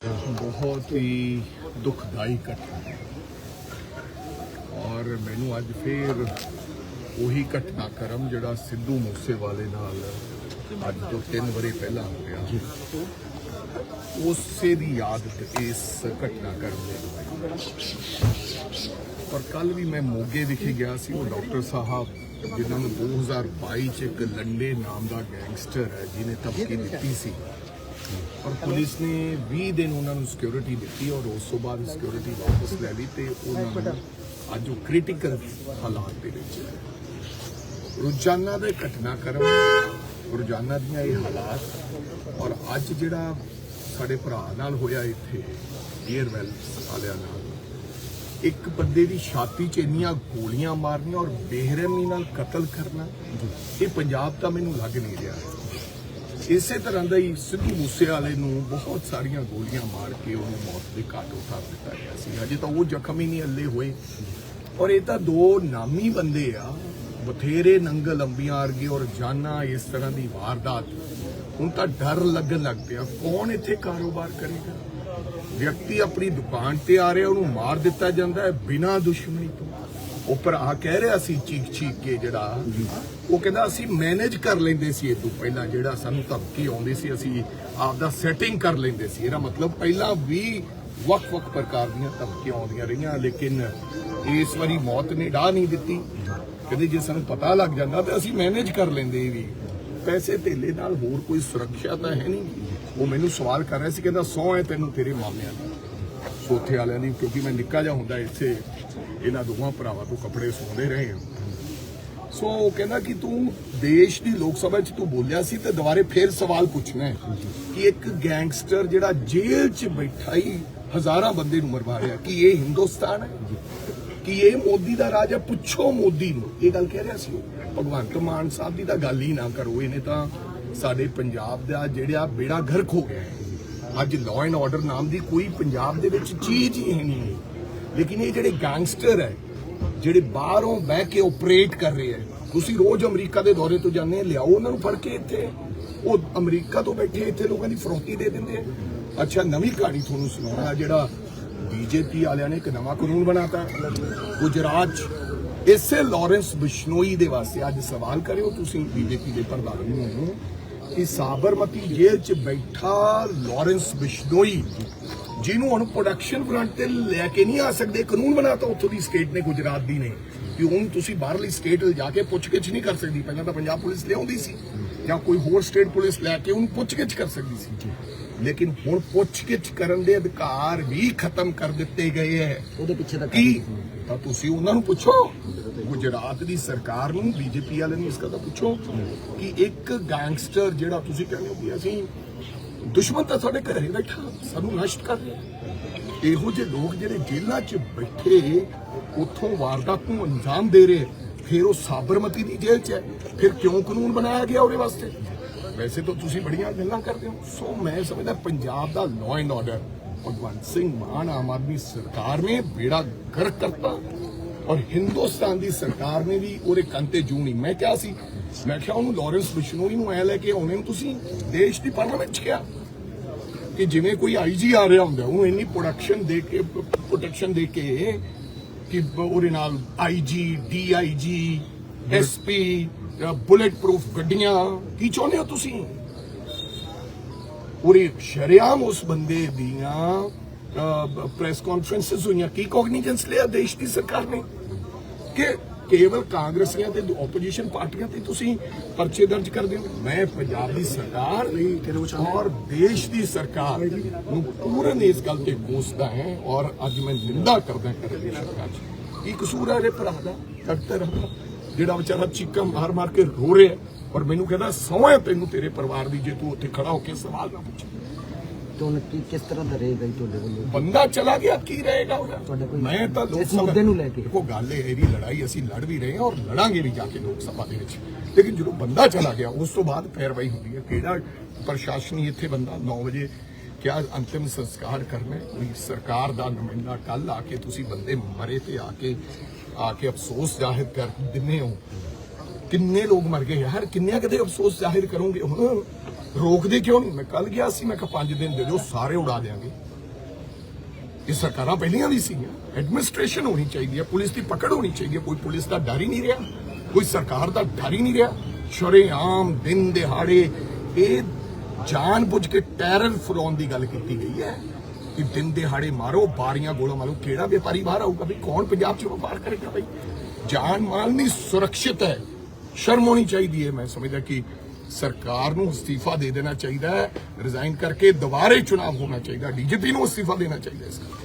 ਬਹੁਤ ਹੀ ਦੁਖਦਾਈ ਘਟਨਾ ਹੈ। ਔਰ ਮੈਨੂੰ ਅੱਜ ਫੇਰ ਉਹੀ ਘਟਨਾਕ੍ਰਮ ਜਿਹੜਾ ਸਿੱਧੂ ਮੂਸੇਵਾਲੇ ਨਾਲ ਅੱਜ ਤੋਂ 3 ਵਰੇ ਪਹਿਲਾਂ ਹੋਇਆ ਉਸੇ ਦੀ ਯਾਦ ਤੇ ਇਸ ਘਟਨਾਕ੍ਰਮ ਨੇ ਦਵਾਈ ਪਰ ਕੱਲ ਵੀ ਮੈਂ ਮੋਗੇ ਵਿਖੇ ਗਿਆ ਸੀ ਉਹ ਡਾਕਟਰ ਸਾਹਿਬ ਜਿਨ੍ਹਾਂ ਨੂੰ 2022 ਚ ਇੱਕ ਲੰਡੇ ਨਾਮ ਦਾ ਗੈਂਗਸਟਰ ਹੈ ਜਿਹਨੇ ਧਮਕੀ ਦਿੱਤੀ ਸੀ। ਔਰ ਪੁਲਿਸ ਨੇ 20 ਦਿਨ ਉਹਨਾਂ ਨੂੰ ਸਿਕਿਉਰਿਟੀ ਦਿੱਤੀ ਔਰ ਉਸ ਤੋਂ ਬਾਅਦ ਸਿਕਿਉਰਿਟੀ ਵਾਪਸ ਲੈ ਲਈ ਤੇ ਉਹਨਾਂ ਨੂੰ ਅੱਜ ਉਹ ਕ੍ਰਿਟੀਕਲ ਹਾਲਾਤ ਦੇ ਵਿੱਚ ਹੈ। ਰੋਜ਼ਾਨਾ ਦੇ ਘਟਨਾਕ੍ਰਮ, ਰੋਜ਼ਾਨਾ ਦੀਆਂ ਇਹ ਹਾਲਾਤ ਔਰ ਅੱਜ ਜਿਹੜਾ ਸਾਡੇ ਭਰਾ ਨਾਲ ਹੋਇਆ ਇੱਥੇ ਏਅਰਵੈਲ ਵਾਲਿਆਂ ਨਾਲ, ਇੱਕ ਬੰਦੇ ਦੀ ਛਾਤੀ 'ਚ ਇੰਨੀਆਂ ਗੋਲੀਆਂ ਮਾਰਨੀਆਂ ਔਰ ਬੇਰਹਿਮੀ ਨਾਲ ਕਤਲ ਕਰਨਾ, ਇਹ ਪੰਜਾਬ ਦਾ ਮੈਨੂੰ ਲੱਗ ਨਹੀਂ ਰਿਹਾ। ਇਸੇ ਤਰ੍ਹਾਂ ਦਾ ਹੀ ਸਿੱਧੂ ਮੂਸੇਵਾਲੇ ਨੂੰ ਬਹੁਤ ਸਾਰੀਆਂ ਗੋਲੀਆਂ ਮਾਰ ਕੇ ਉਹਨੂੰ ਮੌਤ ਦੇ ਘਾਟ ਉਤਾਰ ਦਿੱਤਾ ਗਿਆ ਸੀ। ਅਜੇ ਤਾਂ ਉਹ ਜ਼ਖਮ ਹੀ ਨਹੀਂ, ਹੱਲੇ ਹੋਏ। ਔਰ ਇਹ ਤਾਂ ਦੋ ਨਾਮੀ ਬੰਦੇ ਆ, ਬਥੇਰੇ ਨੰਗ ਲੰਬੀਆਂ ਅਰਗੇ ਔਰ ਜਾਨਾ ਇਸ ਤਰ੍ਹਾਂ ਦੀ ਵਾਰਦਾਤ। ਹੁਣ ਤਾਂ ਡਰ ਲੱਗਣ ਲੱਗ ਪਿਆ, ਕੌਣ ਇੱਥੇ ਕਾਰੋਬਾਰ ਕਰੇਗਾ? ਵਿਅਕਤੀ ਆਪਣੀ ਦੁਕਾਨ ਤੇ ਆ ਰਿਹਾ, ਉਹਨੂੰ ਮਾਰ ਦਿੱਤਾ ਜਾਂਦਾ ਹੈ ਬਿਨਾਂ ਦੁਸ਼ਮਣੀ ਤੋਂ। ਉੱਪਰ ਆ ਕਹਿ ਰਿਹਾ ਸੀ ਚੀਕ ਚੀਕ ਕੇ ਜਿਹੜਾ, ਉਹ ਕਹਿੰਦਾ ਅਸੀਂ ਮੈਨੇਜ ਕਰ ਲੈਂਦੇ ਸੀ ਇਹ ਤੋਂ ਪਹਿਲਾਂ ਜਿਹੜਾ ਸਾਨੂੰ ਧਮਕੀ ਆਉਂਦੀ ਸੀ, ਅਸੀਂ ਆਪਦਾ ਸੈਟਿੰਗ ਕਰ ਲੈਂਦੇ ਸੀ। ਇਹਦਾ ਮਤਲਬ ਪਹਿਲਾਂ ਵੀ ਵੱਖ-ਵੱਖ ਪ੍ਰਕਾਰ ਦੀਆਂ ਧਮਕੀਆਂ ਆਉਂਦੀਆਂ ਰਹੀਆਂ, ਲੇਕਿਨ ਇਸ ਵਾਰੀ ਮੌਤ ਨੇ ਢਾਹ ਨਹੀਂ ਦਿੱਤੀ। ਕਹਿੰਦੇ ਜੇ ਸਾਨੂੰ ਪਤਾ ਲੱਗ ਜਾਂਦਾ ਤਾਂ ਅਸੀਂ ਮੈਨੇਜ ਕਰ ਲੈਂਦੇ ਵੀ। ਪੈਸੇ ਧੇਲੇ ਨਾਲ ਹੋਰ ਕੋਈ ਸੁਰੱਖਿਆ ਤਾਂ ਹੈ ਨਹੀਂ। ਉਹ ਮੈਨੂੰ ਸਵਾਲ ਕਰ ਰਿਹਾ ਸੀ, ਕਹਿੰਦਾ ਸੌ ਹੈ ਤੈਨੂੰ ਤੇਰੇ ਮਾਮਿਆਂ ਦੀ। ਸੋਥੇ ਵਾਲਿਆਂ ਦੀ, ਕਿਉਂਕਿ ਮੈਂ ਨਿੱਕਾ ਜਿਹਾ ਹੁੰਦਾ ਇੱਥੇ। ਇਹਨਾਂ ਦੋਵਾਂ ਭਰਾਵਾਂ ਤੋਂ ਕੱਪੜੇ ਸੌਂਦੇ ਰਹੇ ਹਾਂ। ਸੋ ਉਹ ਕਹਿੰਦਾ ਕਿ ਤੂੰ ਦੇਸ਼ ਦੀ ਲੋਕ ਸਭਾ 'ਚ ਤੂੰ ਬੋਲਿਆ ਸੀ ਤੇ ਦੁਬਾਰੇ ਫੇਰ ਸਵਾਲ ਪੁੱਛਣਾ ਹੈ ਕਿ ਇੱਕ ਗੈਂਗਸਟਰ ਜਿਹੜਾ ਜੇਲ੍ਹ 'ਚ ਬੈਠਾ ਹੀ ਹਜ਼ਾਰਾਂ ਬੰਦੇ ਨੂੰ ਮਰਵਾ ਰਿਹਾ, ਕਿ ਇਹ ਹਿੰਦੁਸਤਾਨ ਹੈ? ਕਿ ਇਹ ਮੋਦੀ ਦਾ ਰਾਜ ਹੈ? ਪੁੱਛੋ ਮੋਦੀ ਨੂੰ। ਇਹ ਗੱਲ ਕਹਿ ਰਿਹਾ ਸੀ ਉਹ। ਭਗਵੰਤ ਮਾਨ ਸਾਹਿਬ ਦੀ ਤਾਂ ਗੱਲ ਹੀ ਨਾ ਕਰੋ, ਇਹਨੇ ਤਾਂ ਸਾਡੇ ਪੰਜਾਬ ਦਾ ਜਿਹੜਾ ਬੇੜਾ ਗਰਕ ਹੋ ਗਿਆ ਹੈ। ਅੱਜ ਲਾਅ ਐਂਡ ਆਰਡਰ ਨਾਮ ਦੀ ਕੋਈ ਪੰਜਾਬ ਦੇ ਵਿੱਚ ਚੀਜ਼ ਹੀ ਹੈ ਲੇਕਿਨ ਇਹ ਜਿਹੜੇ ਗੈਂਗਸਟਰ ਹੈ, ਜਿਹੜੇ ਬਾਹਰੋਂ ਬਹਿ ਕੇ ਆਪਰੇਟ ਕਰ ਰਹੇ ਹੈ, ਤੁਸੀਂ ਰੋਜ਼ ਅਮਰੀਕਾ ਦੇ ਦੌਰੇ ਤੋਂ ਜਾਂਦੇ ਲਿਆਓ ਉਹਨਾਂ ਨੂੰ ਫੜ ਕੇ ਇੱਥੇ। ਉਹ ਅਮਰੀਕਾ ਤੋਂ ਬੈਠੇ ਇੱਥੇ, ਲੋਕਾਂ ਦੀ ਫਰੋਤੀ ਦੇ ਦਿੰਦੇ ਅੱਛਾ, ਨਵੀਂ ਕਹਾਣੀ ਤੁਹਾਨੂੰ ਸੁਣਾਉਣਾ ਜਿਹੜਾ ਬੀਜੇਪੀ ਵਾਲਿਆਂ ਨੇ ਇੱਕ ਨਵਾਂ ਕਾਨੂੰਨ ਬਣਾਤਾ। ਗੁਜਰਾਤ 'ਚ ਇਸੇ ਲਾਰੈਂਸ ਬਿਸ਼ਨੋਈ ਦੇ ਵਾਸਤੇ ਅੱਜ ਸਵਾਲ ਕਰਿਓ ਤੁਸੀਂ ਬੀਜੇਪੀ ਦੇ ਪ੍ਰਧਾਨ ਨੂੰ, ਕਿ ਸਾਬਰਮਤੀ ਜੇਲ੍ਹ 'ਚ ਬੈਠਾ ਲਾਰੈਂਸ ਬਿਸ਼ਨੋਈ ਜਿਹਨੂੰ ਹੁਣ ਪ੍ਰੋਡਕਸ਼ਨ ਫਰੰਟ ਤੇ ਲੈ ਕੇ ਨਹੀਂ ਆ ਸਕਦੇ ਕਾਨੂੰਨ ਬਣਾਤਾ ਉੱਥੋਂ ਦੀ ਸਟੇਟ ਨੇ ਗੁਜਰਾਤ ਦੀ ਨੇ। ਕਿ ਹੁਣ ਤੁਸੀਂ ਬਾਹਰਲੀ ਸਟੇਟ ਜਾ ਕੇ ਪੁੱਛਗਿੱਛ ਨਹੀਂ ਕਰ ਸਕਦੀ। ਪਹਿਲਾਂ ਤਾਂ ਪੰਜਾਬ ਪੁਲਿਸ ਲਿਆਉਂਦੀ ਸੀ ਜਾਂ ਕੋਈ ਹੋਰ ਸਟੇਟ ਪੁਲਿਸ ਲੈ ਕੇ ਉਹਨੂੰ ਪੁੱਛਗਿੱਛ ਕਰ ਸਕਦੀ ਸੀ। ਲੇਕਿਨ ਹੁਣ ਪੁੱਛਗਿੱਛ ਕਰਨ ਦੇ ਅਧਿਕਾਰ ਵੀ ਖਤਮ ਕਰ ਦਿੱਤੇ ਗਏ ਹੈ। ਉਹਦੇ ਪਿੱਛੇ ਦਾ ਕੀ? ਤਾਂ ਤੁਸੀਂ ਉਹਨਾਂ ਨੂੰ ਪੁੱਛੋ। ਗੁਜਰਾਤ ਦੀ ਸਰਕਾਰ ਨੂੰ ਬੀਜੇਪੀ ਵਾਲਿਆਂ ਨੂੰ ਇਸ ਦਾ ਪੁੱਛੋ। ਕਿ ਇੱਕ ਗੈਂਗਸਟਰ ਜਿਹੜਾ ਤੁਸੀਂ ਕਹਿੰਦੇ ਹੋ ਕਿ ਅਸੀਂ ਦੁਸ਼ਮਣ ਤਾਂ ਤੁਹਾਡੇ ਘਰੇ ਬੈਠਾ, ਸਾਨੂੰ ਨਸ਼ਟ ਕਰ ਰਿਹਾ। ਇਹੋ ਜਿਹੇ ਲੋਕ ਜਿਹੜੇ ਜੇਲ੍ਹਾਂ 'ਚ ਬੈਠੇ, ਉੱਥੋਂ ਵਾਰਦਾਤ ਨੂੰ ਅੰਜਾਮ ਦੇ ਰਹੇ, ਫਿਰ ਉਹ ਸਾਬਰਮਤੀ ਦੀ ਜੇਲ੍ਹ 'ਚ ਹੈ। ਫਿਰ ਕਿਉਂ ਕਾਨੂੰਨ ਬਣਾਇਆ ਗਿਆ ਉਹਦੇ ਵਾਸਤੇ? ਵੈਸੇ ਤਾਂ ਤੁਸੀਂ ਬੜੀਆਂ ਗੱਲਾਂ ਕਰਦੇ ਹੋ। ਸੋ ਮੈਂ ਸਮਝਦਾ ਪੰਜਾਬ ਦਾ law and order Bhagwant Singh Mann Aam Aadmi ਸਰਕਾਰ ਨੇ ਬੇੜਾ ਗਰਕ ਕਰਤਾ। ਔਰ ਹਿੰਦੁਸਤਾਨ ਦੀ ਸਰਕਾਰ ਨੇ ਵੀ ਉਹਦੇ ਕੰਨ ਤੇ ਜੂ ਨਹੀਂ। ਮੈਂ ਕਿਹਾ ਸੀ, ਮੈਂ ਕਿਹਾ ਉਹਨੂੰ ਲਾਰੈਂਸ ਬਿਸ਼ਨੋਈ ਨੂੰ ਐ ਲੈ ਕੇ ਆਉਣੇ ਨੂੰ ਤੁਸੀਂ ਦੇਸ਼ ਦੀ ਪਾਰਲੀਮੈਂਟ 'ਚ ਕਿਹਾ ਕਿ ਜਿਵੇਂ ਕੋਈ ਆਈਜੀ ਆ ਰਿਹਾ ਹੁੰਦਾ, ਉਹਨੂੰ ਇੰਨੀ ਪ੍ਰੋਡਕਸ਼ਨ ਦੇ ਕੇ ਪ੍ਰੋਟੈਕਸ਼ਨ ਦੇ ਕੇ ਕਿ ਉਹਦੇ ਨਾਲ IG DIG SP bulletproof ਗੱਡੀਆਂ, ਕੀ ਚਾਹੁੰਦੇ ਹੋ ਤੁਸੀਂ? ਉਹਦੇ ਸ਼ਰਿਆਮ ਉਸ ਬੰਦੇ ਦੀਆਂ ਪ੍ਰੈਸ ਕਾਨਫਰੰਸਸ ਹੋਈਆਂ, ਕੀ ਕੋਗਨੀਜੈਂਸ ਲਿਆ ਦੇਸ਼ ਦੀ ਸਰਕਾਰ ਨੇ? ਕਿ ਕੇਵਲ ਕਾਂਗਰਸੀਆਂ ਤੇ ਆਪੋਜੀਸ਼ਨ ਪਾਰਟੀਆਂ ਤੇ ਤੁਸੀਂ ਪਰਚੇ ਦਰਜ ਕਰਦੇ ਹੋ ਮੈਂ ਪੰਜਾਬ ਦੀ ਸਰਕਾਰ ਔਰ ਦੇਸ਼ ਦੀ ਸਰਕਾਰ ਨੂੰ ਪੂਰਨ ਇਸ ਗੱਲ ਤੇ ਕੋਸਦਾ ਹੈ ਔਰ ਅੱਜ ਮੈਂ ਨਿੰਦਾ ਕਰਦਾ ਕਰ ਸਰਕਾਰ ਦੀ। ਕੀ ਕਸੂਰ ਹੈ ਇਹ ਭਰਾ ਦਾ? ਡਾਕਟਰ ਜਿਹੜਾ ਵਿਚਾਰਾ ਚੀਕਾਂ ਮਾਰ ਮਾਰ ਕੇ ਰੋ ਰਿਹਾ ਔਰ ਮੈਨੂੰ ਕਹਿੰਦਾ ਸੌਂ ਤੈਨੂੰ ਤੇਰੇ ਪਰਿਵਾਰ ਦੀ ਜੇ ਤੂੰ ਉੱਥੇ ਖੜਾ ਹੋ ਕੇ ਸਵਾਲ ਨਾ ਪੁੱਛੇ। ਤੁਹਾਨੂੰ ਕੀ ਕਿਸ ਤਰ੍ਹਾਂ ਦਾ ਰਹੇਗਾ ਜੀ ਤੁਹਾਡੇ ਵੱਲੋਂ ਬੰਦਾ ਚਲਾ ਗਿਆ ਕੀ ਰਹੇਗਾ ਤੁਹਾਡਾ ਕੋਈ- ਮੈਂ ਤਾਂ ਲੋਕ ਇਸ ਮੁੱਦੇ ਨੂੰ ਲੈ ਕੇ। ਦੇਖੋ ਗੱਲ ਇਹ ਇਹਦੀ ਲੜਾਈ ਅਸੀਂ ਲੜ ਵੀ ਰਹੇ ਹਾਂ ਔਰ ਲੜਾਂਗੇ ਵੀ ਜਾ ਕੇ ਲੋਕ ਸਭਾ ਦੇ ਵਿੱਚ ਲੇਕਿਨ ਜਦੋਂ ਬੰਦਾ ਚਲਾ ਗਿਆ ਉਸ ਤੋਂ ਬਾਅਦ ਪੈਰਵਾਈ ਹੁੰਦੀ ਹੈ ਕਿਹੜਾ ਪ੍ਰਸ਼ਾਸਨੀ ਇੱਥੇ ਬੰਦਾ 9 ਵਜੇ ਕਿਆ ਅੰਤਿਮ ਸੰਸਕਾਰ ਕਰਨਾ ਹੈ? ਕੋਈ ਸਰਕਾਰ ਦਾ ਨੁਮਾਇੰਦਾ ਕੱਲ ਆ ਕੇ ਤੁਸੀਂ ਬੰਦੇ ਮਰੇ ਤੇ ਆ ਕੇ ਆ ਕੇ ਅਫਸੋਸ ਜ਼ਾਹਿਰ ਕਰ ਦਿੰਦੇ ਹੋ ਕਿੰਨੇ ਲੋਕ ਮਰ ਗਏ ਯਾਰ ਕਿੰਨਿਆਂ ਕਦੇ ਅਫਸੋਸ ਜ਼ਾਹਿਰ ਕਰੋਗੇ ਹੁਣ ਰੋਕਦੇ ਕਿਉਂ ਨਹੀਂ? ਮੈਂ ਕੱਲ ਗਿਆ ਸੀ, ਮੈਂ ਕਿਹਾ 5 ਦਿਨ ਦੇ ਦਿਓ, ਸਾਰੇ ਉਡਾ ਦੇਾਂਗੇ ਇਹ ਸਰਕਾਰਾਂ ਪਹਿਲੀਆਂ ਵੀ ਸੀਗੀਆਂ। ਐਡਮਿਨਿਸਟ੍ਰੇਸ਼ਨ ਹੋਣੀ ਚਾਹੀਦੀ ਹੈ, ਪੁਲਿਸ ਦੀ ਪਕੜ ਹੋਣੀ ਚਾਹੀਦੀ ਹੈ। ਕੋਈ ਪੁਲਿਸ ਦਾ ਡਰ ਹੀ ਨਹੀਂ ਰਿਹਾ, ਕੋਈ ਸਰਕਾਰ ਦਾ ਡਰ ਹੀ ਨਹੀਂ ਰਿਹਾ। ਸ਼ਰੇਆਮ ਦਿਨ ਦਿਹਾੜੇ ਇਹ ਜਾਣ ਕੇ ਟੈਰਰ ਫਲਾਉਣ ਦੀ ਗੱਲ ਕੀਤੀ ਗਈ ਹੈ ਕਿ ਦਿਨ ਦਿਹਾੜੇ ਮਾਰੋ, ਬਾਰੀਆਂ ਗੋਲਾਂ ਮਾਰੋ। ਕਿਹੜਾ ਵਪਾਰੀ ਬਾਹਰ ਆਊਗਾ ਵੀ ਕੌਣ ਪੰਜਾਬ 'ਚ ਵਪਾਰ ਕਰੇਗਾ ਬਈ? ਜਾਨ ਮਾਲ ਨਹੀਂ, ਸੁਰੱਖਿਅਤ ਹੈ। ਸ਼ਰਮ ਹੋਣੀ ਚਾਹੀਦੀ ਹੈ। ਮੈਂ ਸਮਝਦਾ ਕਿ ਸਰਕਾਰ ਨੂੰ ਅਸਤੀਫਾ ਦੇ ਦੇਣਾ ਚਾਹੀਦਾ ਹੈ ਰਿਜ਼ਾਈਨ ਕਰਕੇ ਦੁਬਾਰੇ ਚੁਣਾਵ ਹੋਣਾ ਚਾਹੀਦਾ, ਡੀਜੀਪੀ ਨੂੰ ਅਸਤੀਫਾ ਦੇਣਾ ਚਾਹੀਦਾ ਇਸ ਕਰਕੇ।